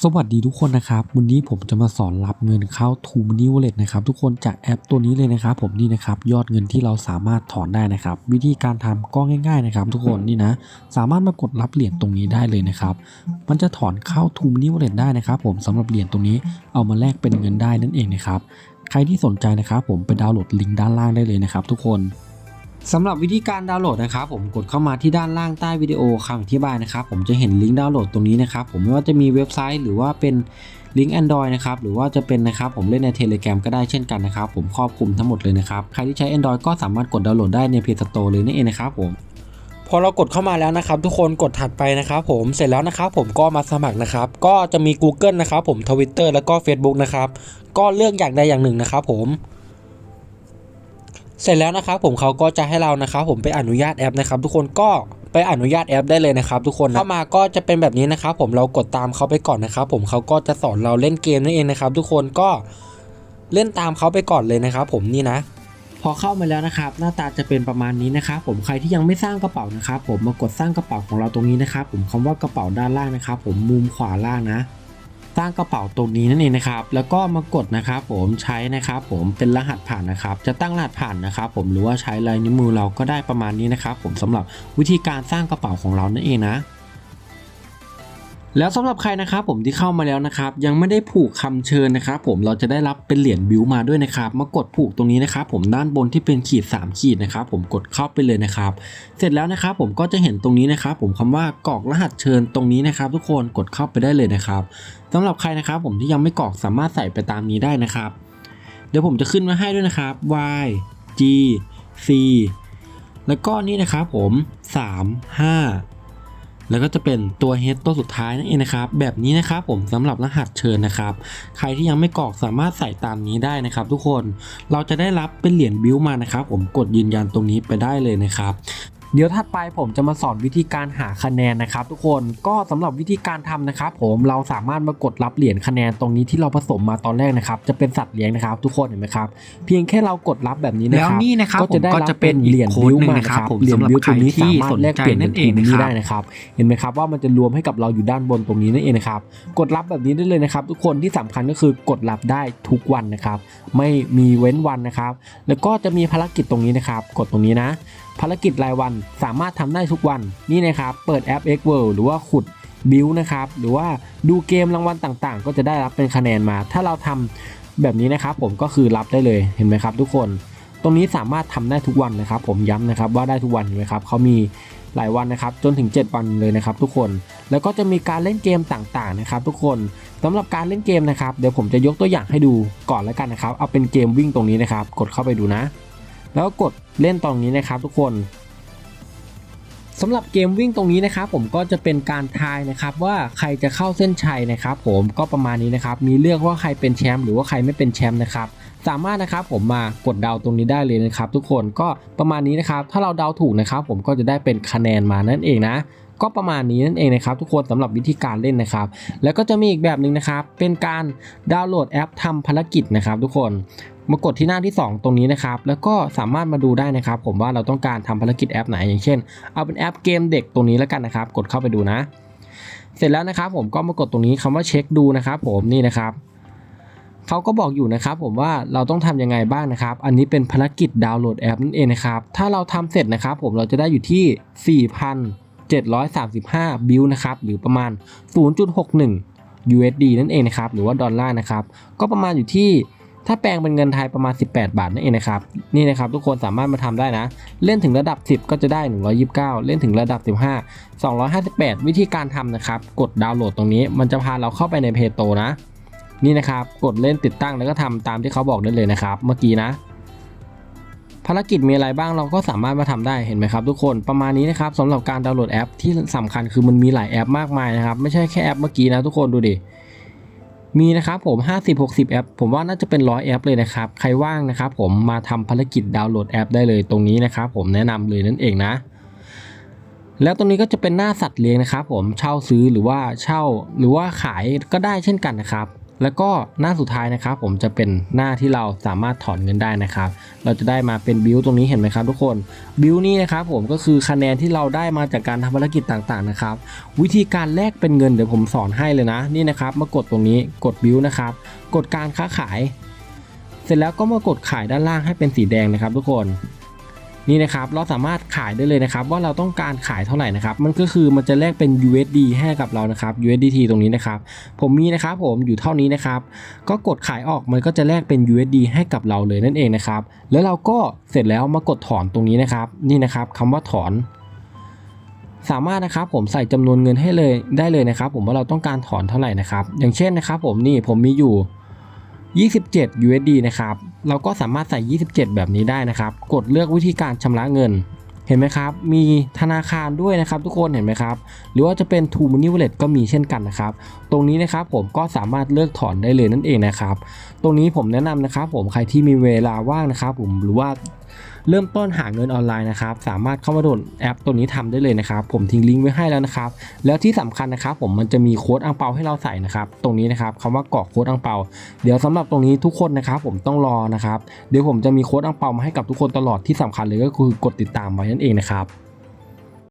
สวัสดีทุกคนนะครับ วันนี้ผมจะมาสอนรับเงินเข้า t ูม Money Wallet นะครับทุกคนจากแอปตัวนี้เลยนะครับผมนี่นะครับยอดเงินที่เราสามารถถอนได้นะครับ วิธีการทำก็ง่าย ๆนะครับ ทุกคนนี่นะสามารถมากดรับเหรียญตรงนี้ได้เลยนะครับ มันจะถอนเข้า t ูม Money Wallet ได้นะครับ ผมสำหรับเหรียญตรงนี้เอามาแลกเป็นเงินได้นั่นเองนะครับใครที่สนใจนะครับ ผมไปดาวน์โหลดลิงก์ด้านล่างได้เลยนะครับ ทุกคน สำหรับวิธีการดาวน์โหลดนะครับผมกดเข้ามาที่ด้านล่างใต้วิดีโอคำอธิบายนะครับผมจะเห็นลิงก์ดาวน์โหลดตรงนี้นะครับผมไม่ว่าจะมีเว็บไซต์หรือว่าเป็นลิงก์ Android นะครับหรือว่าจะเป็นนะครับผมเล่นใน Telegram ก็ได้เช่นกันนะครับผมครอบคลุมทั้งหมดเลยนะครับใครที่ใช้ Android ก็สามารถกดดาวน์โหลดได้ใน Play Store เลยนั่นเองนะครับผมพอเรากดเข้ามาแล้วนะครับ ทุกคนกดถัดไปนะครับผมเสร็จแล้วนะครับผมก็มาสมัครนะครับ ก็จะมี Google นะครับผม Twitter แล้วก็ Facebook นะครับก็เลือกอย่างใดอย่างหนึ่งนะครับผม เสร็จแล้วนะครับผมเขาก็จะให้เรานะครับผมไปอนุญาตแอปนะครับทุกคนก็ไปอนุญาตแอปได้เลยนะครับทุกคนเข้ามาก็จะเป็นแบบนี้นะครับผมเรากดตามเขาไปก่อนนะครับผมเขาก็จะสอนเราเล่นเกมนั่นเองนะครับทุกคนก็เล่นตามเขาไปก่อนเลยนะครับผมนี่นะ พอเข้ามาแล้วนะครับ หน้าตาจะเป็นประมาณนี้นะครับผมใครที่ยังไม่สร้างกระเป๋านะครับผมมากดสร้างกระเป๋าของเราตรงนี้นะครับผมคำว่ากระเป๋าด้านล่างนะครับผมมุมขวาล่างนะ สร้างกระเป๋าตรงนี้นั่นเองนะครับ แล้วก็มากดนะครับผมใช้นะครับผมเป็นรหัสผ่านนะครับ จะตั้งรหัสผ่านนะครับ ผมหรือว่าใช้ลายนิ้วมือเราก็ได้ประมาณนี้นะครับ ผมสำหรับวิธีการสร้างกระเป๋าของเรานั่นเองนะ แล้วสำหรับใครนะครับผมที่เข้ามาแล้วนะครับยังไม่ได้ผูกคำเชิญนะครับผมเราจะได้รับเป็นเหรียญบิวมาด้วยนะครับมากดผูกตรงนี้นะครับผมด้านบนที่เป็นขีด 3 ขีดนะครับผมกดเข้าไปเลยนะครับ เสร็จแล้วนะครับผมก็จะเห็นตรงนี้นะครับผมคำว่ากรอกรหัสเชิญตรงนี้นะครับ ทุกคนกดเข้าไปได้เลยนะครับสำหรับใครนะครับผมที่ยังไม่กรอกสามารถใส่ไปตามนี้ได้นะครับ เดี๋ยวผมจะขึ้นมาให้ด้วยนะครับ y g c แล้วก็นี่นะครับผม 3 5 แล้วก็จะเป็นตัวเฮดตัวสุดท้ายนั่นเองนะครับ แบบนี้นะครับผมสำหรับรหัสเชิญนะครับ ใครที่ยังไม่กรอกสามารถใส่ตามนี้ได้นะครับ ทุกคนเราจะได้รับเป็นเหรียญบิลมานะครับ ผมกดยืนยันตรงนี้ไปได้เลยนะครับ เดี๋ยวถัดไปผมจะมาสอนวิธีการหาคะแนนนะครับทุกคนก็สำหรับวิธีการทำนะครับผมเราสามารถมากดรับเหรียญคะแนนตรงนี้ที่เราผสมมาตอนแรกนะครับจะเป็นสัตว์เลี้ยงนะครับ ทุกคนเห็นไหมครับเพียงแค่เรากดรับแบบนี้นะแล้ควรับนี่นะครับก็จะได้ผมก็รับจะเป็นเหรียญอีกโค้บิดวหนึ่งมานะนะคครัรับบผมเหรียญสำหรับบิวตรงนี้ใครที่สามารถแลกเปลี่ยนเป็นสนใจนั่นเองทูมินี่นะครับได้นะครับเห็นไหมครับว่ามันจะรวมให้กับเราอยู่ด้านบนตรงนี้นั่นเองนะครับกดรับแบบนี้ได้เลยนะครับทุกคนที่สำคัญก็คือกดรับได้ทุกวันนะครับไม่มีเว้นวันนะครับแล้วก็จะมีภารกิจตรงนี้นะครับ กดตรงนี้นะ ภารกิจรายวันสามารถทำได้ทุกวันนี่นะครับเปิดแอป X World หรือว่าขุดบิวนะครับหรือว่าดูเกมรางวัลต่างๆ ก็จะได้รับเป็นคะแนนมา ถ้าเราทำแบบนี้นะครับผมก็คือรับได้เลยเห็นไหมครับ ทุกคน ตรงนี้สามารถทำได้ทุกวันนะครับ ผมย้ำนะครับว่าได้ทุกวันเห็นไหมครับเขามีหลายวันนะครับจนถึง 7 วันเลยนะครับ ทุกคนแล้วก็จะมีการเล่นเกมต่างๆนะครับ ทุกคนสำหรับการเล่นเกมนะครับเดี๋ยวผมจะยกตัวอย่างให้ดูก่อนแล้วกันนะครับ เอาเป็นเกมวิ่งตรงนี้นะครับ กดเข้าไปดูนะ แล้วกกดเล่นตรงนี้นะครับทุกคนสำหรับเกมวิ่งตรงนี้นะครับผมก็จะเป็นการทายนะครับว่าใครจะเข้าเส้นชัยนะครับ ผมก็ประมาณนี้นะครับมีเลือกว่าใครเป็นแชมป์หรือว่าใครไม่เป็นแชมป์นะครับสามารถนะครับผมมากดเดาตรงนี้ได้เลยนะครับ ทุกคนก็ประมาณนี้นะครับ ถ้าเราเดาถูกนะครับ ผมก็จะได้เป็นคะแนนมานั่นเองนะก็ประมาณนี้นั่นเองนะครับ ทุกคนสำหรับวิธีการเล่นนะครับ แล้วก็จะมีอีกแบบหนึ่งนะครับ เป็นการดาวน์โหลดแอปทำภารกิจนะครับ ทุกคนมากดที่หน้าที่ 2 ตรงนี้นะครับ แล้วก็สามารถมาดูได้นะครับ ผมว่าเราต้องการทำภารกิจแอปไหนอย่างเช่น เอาเป็นแอปเกมเด็กตรงนี้แล้วกันนะครับ กดเข้าไปดูนะ เสร็จแล้วนะครับ ผมก็มากดตรงนี้คำว่าเช็คดูนะครับ ผมนี่นะครับเขาก็บอกอยู่นะครับ ผมว่าเราต้องทำยังไงบ้างนะครับ อันนี้เป็นภารกิจดาวน์โหลดแอปนั่นเองนะครับ ถ้าเราทำเสร็จนะครับ ผมเราจะได้อยู่ที่ 4,735 บิลนะครับ หรือประมาณ 0.61 USD นั่นเองนะครับ หรือว่าดอลลาร์นะครับ ก็ประมาณอยู่ที่ ถ้าแปลงเป็นเงินไทยประมาณ 18 บาทนั่นเองนะครับ นี่นะครับทุกคนสามารถมาทำได้นะ เล่นถึงระดับ 10 ก็จะได้ 129 เล่นถึงระดับ 15 258 วิธีการทำนะครับ กดดาวน์โหลดตรงนี้ มันจะพาเราเข้าไปในเพจโตนะ นี่นะครับกดเล่นติดตั้งแล้วก็ทำตามที่เขาบอกได้เลยนะครับ เมื่อกี้นะ ภารกิจมีอะไรบ้างเราก็สามารถมาทำได้เห็นไหมครับ ทุกคนประมาณนี้นะครับสำหรับการดาวน์โหลดแอปที่สำคัญคือมันมีหลายแอปมากมายนะครับไม่ใช่แค่แอปเมื่อกี้นะทุกคนดูดิ มีนะครับผม 50-60 แอป ผมว่าน่าจะเป็นร้อยแอปเลยนะครับ ใครว่างนะครับผมมาทำภารกิจดาวน์โหลดแอปได้เลยตรงนี้นะครับผมแนะนำเลยนั่นเองนะ แล้วตรงนี้ก็จะเป็นหน้าสัตว์เลี้ยงนะครับผมเช่าซื้อหรือว่าเช่าหรือว่าขายก็ได้เช่นกันนะครับ แล้วก็หน้าสุดท้ายนะครับ ผมจะเป็นหน้าที่เราสามารถถอนเงินได้นะครับ เราจะได้มาเป็นบิลตรงนี้เห็นไหมครับทุกคนบิลนี่นะครับผมก็คือคะแนนที่เราได้มาจากการทำภารกิจต่างๆนะครับ วิธีการแลกเป็นเงินเดี๋ยวผมสอนให้เลยนะนี่นะครับมากดตรงนี้กดบิลนะครับ กดการค้าขาย เสร็จแล้วก็มากดขายด้านล่างให้เป็นสีแดงนะครับ ทุกคน นี่นะครับเราสามารถขายได้เลยนะครับว่าเราต้องการขายเท่าไหร่นะครับมันก็คือมันจะแลกเป็น USD ให้กับเรานะครับ USDT ตรงนี้นะครับผมมีนะครับผมอยู่เท่านี้นะครับก็กดขายออกมันก็จะแลกเป็น USD ให้กับเราเลยนั่นเองนะครับแล้วเราก็เสร็จแล้วมากดถอนตรงนี้นะครับ นี่นะครับคำว่าถอนสามารถนะครับผมใส่จำนวนเงินให้เลยได้เลยนะครับ ผมว่าเราต้องการถอนเท่าไหร่นะครับ อย่างเช่นนะครับ ผมนี่ผมมีอยู่ 27 USD นะครับ เราก็สามารถใส่ 27 แบบนี้ได้นะครับ กดเลือกวิธีการชำระเงิน เห็นไหมครับ มีธนาคารด้วยนะครับ ทุกคนเห็นไหมครับ หรือว่าจะเป็น True Money Wallet ก็มีเช่นกันนะครับ ตรงนี้นะครับผมก็สามารถเลือกถอนได้เลยนั่นเองนะครับ ตรงนี้ผมแนะนำนะครับ ผมใครที่มีเวลาว่างนะครับ ผมหรือว่า เริ่มต้นหาเงินออนไลน์นะครับ สามารถเข้ามาโหลดแอปตัวนี้ทำได้เลยนะครับ ผมทิ้งลิงก์ไว้ให้แล้วนะครับ แล้วที่สำคัญนะครับ ผมมันจะมีโค้ดอังเปาให้เราใส่นะครับ ตรงนี้นะครับคำว่ากรอกโค้ดอังเปา เดี๋ยวสำหรับตรงนี้ทุกคนนะครับ ผมต้องรอนะครับ เดี๋ยวผมจะมีโค้ดอังเปามาให้กับทุกคนตลอดที่สำคัญเลยก็คือกดติดตามไว้นั่นเองนะครับ